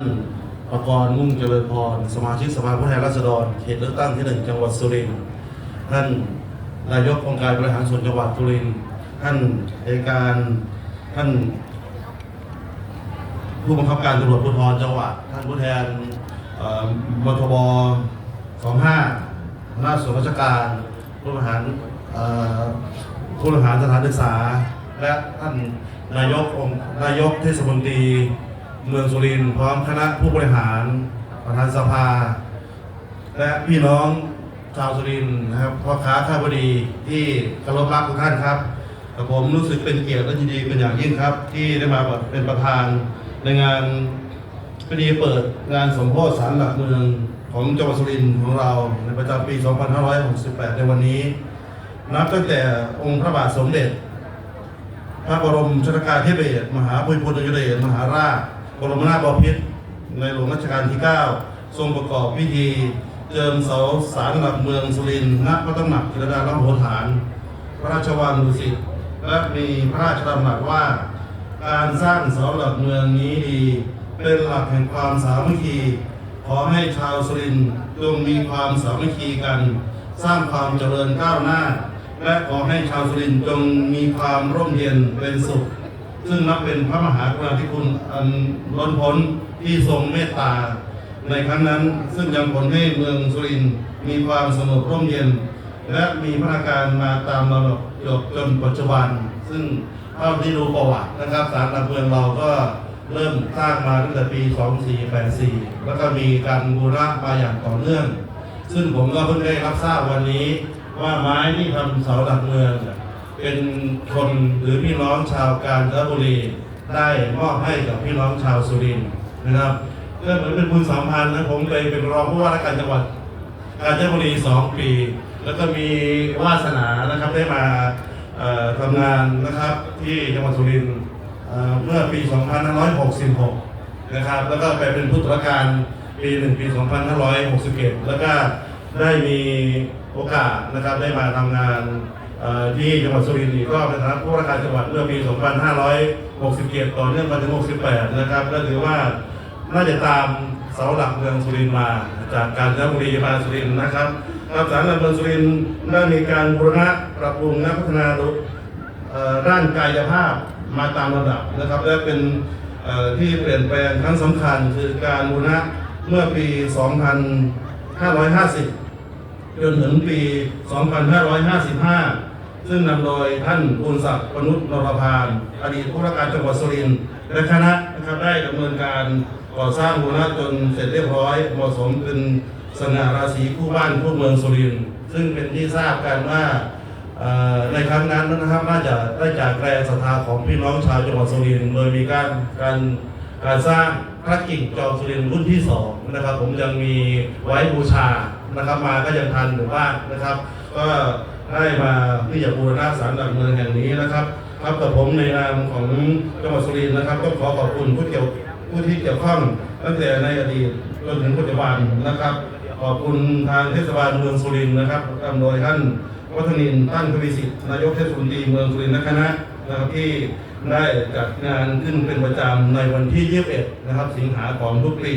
ท่านประกรณ์มุ่งเจริญพร สมาชิกสภาผู้แทนราษฎร เขตเลือกตั้งที่หนึ่งจังหวัดสุรินทร์ ท่านนายกองค์การบริหารส่วนจังหวัดสุรินทร์ ท่านเอกการท่านผู้บังคับการตำรวจภูธรจังหวัด ท่านผู้แทนอ่อมทบ25หัวหน้าส่วนราชการผู้บริหารอ่อผู้บริหารสถานศึกษา และท่านนายกองนายกเทศมนตรี เมืองสุรินทร์พร้อมคณะผู้บริหารประธานสภา และพี่น้องชาวสุรินทร์นะครับพ่อค้าข้าบดีที่เคารพรักทุกท่านครับกับผมรู้สึกเป็นเกียรติและยินดีเป็นอย่างยิ่งครับ ที่ได้มาเป็นประธานในงานพิธีเปิดงานสมโภชศาลหลักเมืองของจังหวัดสุรินทร์ของเราในประจำปี 2568 ในวันนี้ นับตั้งแต่องค์พระบาทสมเด็จ พระบรมชนกาธิเบศรมหาภูมิพลอดุลยเดชมหาราช บรมนาถบพิตรในหลวงรัชกาลที่ 9 ทรงประกอบพิธีเจิมเสาสารหลักเมืองสุรินทร์ณพระตำหนักจิรดาลโหฐาน พระราชวังดุสิตและมีพระราชดำรัสว่า การสร้างเสาหลักเมืองนี้ดี เป็นหลักแห่งความสามัคคี ขอให้ชาวสุรินทร์จงมีความสามัคคีกัน สร้างความเจริญก้าวหน้า และขอให้ชาวสุรินทร์จงมีความร่มเย็นเป็นสุข ซึ่งนับเป็นพระมหากรุณาธิคุณอันล้นพ้นที่ทรงเมตตา ในครั้งนั้นซึ่งยังผลให้เมืองสุรินทร์มีความสงบร่มเย็น และมีพัฒนาการมาตามระดับจบจนปัจจุบัน ซึ่งเท่าที่ดูประวัตินะครับสารหลักเมืองเราก็เริ่มสร้างมาตั้งแต่ปี 2484 แล้วก็มีการบูรณะมาอย่างต่อเนื่อง ซึ่งผมก็เพิ่งได้รับทราบวันนี้ว่าไม้ที่ทำเสาหลักเมืองเนี่ย เป็นคนหรือพี่น้องชาวกาญจนบุรีได้มอบให้กับพี่น้องชาวสุรินทร์นะครับก็เหมือนเป็นบุญสัมพันธ์นะผมเคยเป็นรองผู้ว่าราชการจังหวัดกาญจนบุรีสองปี แล้วก็มีวาสนานะครับได้มาทำงานนะครับที่จังหวัดสุรินทร์เอ่อเมื่อปี 2566 นะครับ แล้วก็ไปเป็นผู้ตรวจการปีหนึ่งปี 2561 แล้วก็ได้มีโอกาสนะครับได้มาทำงาน ที่จังหวัดสุรินทร์อีกรอบในฐานะผู้ราชการจังหวัดเมื่อปี 2567 ต่อเนื่องมาถึง 68 นะครับ ก็ถือว่าน่าจะตามเสาหลักเมืองสุรินทร์มาจากการจนบุรีมาสุรินทร์นะครับครับสารหลักเมืองสุรินทร์ได้มีการบูรณะปรับปรุงและพัฒนาด้านกายภาพมาตามระดับนะครับ และเป็นที่เปลี่ยนแปลงครั้งสำคัญคือการบูรณะเมื่อปี 2550 จนถึงปี 2555 ซึ่งนำโดยท่านภูนศักดิ์ปนุษย์นรพานอดีตผู้ว่าการจังหวัดสุรินทร์และคณะนะครับได้ดำเนินการก่อสร้างบูรณะจนเสร็จเรียบร้อยเหมาะสมเป็นสง่าราศีคู่บ้านคู่เมืองสุรินทร์ซึ่งเป็นที่ทราบกันว่าในครั้งนั้นนะครับน่าจะได้จากแรงศรัทธาของพี่น้องชาวจังหวัดสุรินทร์โดยมีการการการสร้างพระกิ่งจอมสุรินทร์รุ่นที่สองนะครับผมยังมีไว้บูชานะครับมาก็ยังทันอยู่บ้านะครับ ก็ ได้มาที่จะบูรณะศาลหลักเมืองแห่งนี้นะครับครับกับผมในนามของจังหวัดสุรินทร์นะครับ ก็ขอขอบคุณผู้เกี่ยวผู้ที่เกี่ยวข้องตั้งแต่ในอดีตจนถึงปัจจุบันนะครับ ขอบคุณทางเทศบาลเมืองสุรินทร์นะครับนำโดยท่านวัฒนินตั้งทวีสิทธิ์นายกเทศมนตรีเมืองสุรินทร์และคณะนะครับที่ได้จัดงานขึ้นเป็นประจำในวันที่ 21 นะครับ สิงหาของทุกปี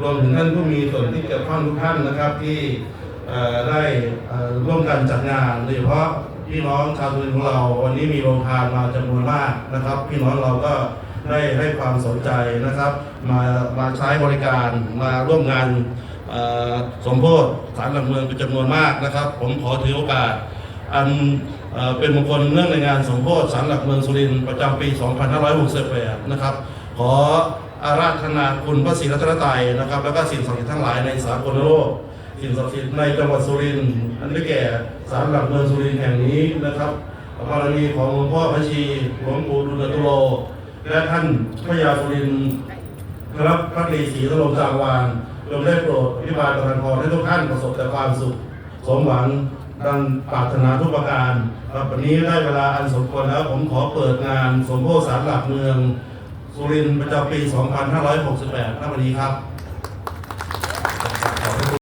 รวมถึงท่านผู้มีส่วนที่เกี่ยวข้องทุกท่านนะครับที่ ได้ร่วมกันจัดงานโดยเฉพาะพี่น้องชาวสุรินทร์ของเรา วันนี้มีโรงทานมาจำนวนมากนะครับ พี่น้องเราก็ได้ให้ความสนใจนะครับ มามาใช้บริการมาร่วมงานสมโพธิสารหลักเมืองเป็นจำนวนมากนะครับ ผมขอถือโอกาสอันเอเป็นมงคลเนื่องในงานสมโพธิสารหลักเมืองสุรินทร์ประจำปี 2568 นะครับ ขออาราธนาคุณพระศรีรัตนตรัยนะครับ แล้วก็สิ่งศักดิ์สิทธิ์ทั้งหลายในสากลโลก สิ่งศักดิ์สิทธิ์ในจังหวัดสุรินทร์อันได้แก่ศาลหลักเมืองสุรินทร์แห่งนี้นะครับบารมีของหลวงพ่อพระชีหลวงปู่ดุลยตุโล และท่านพระยาสุรินทร์ครับพระตรีศรีตลมจางวานจงได้โปรดพิบาลประทานพรให้ทุกท่านประสบแต่ความสุข สมหวังดังปรารถนาทุกประการครับวันนี้ได้เวลาอันสมควรแล้วผมขอเปิดงานสมโภชสารหลักเมือง สุรินทร์ประจำปี 2568ณวันนี้ครับ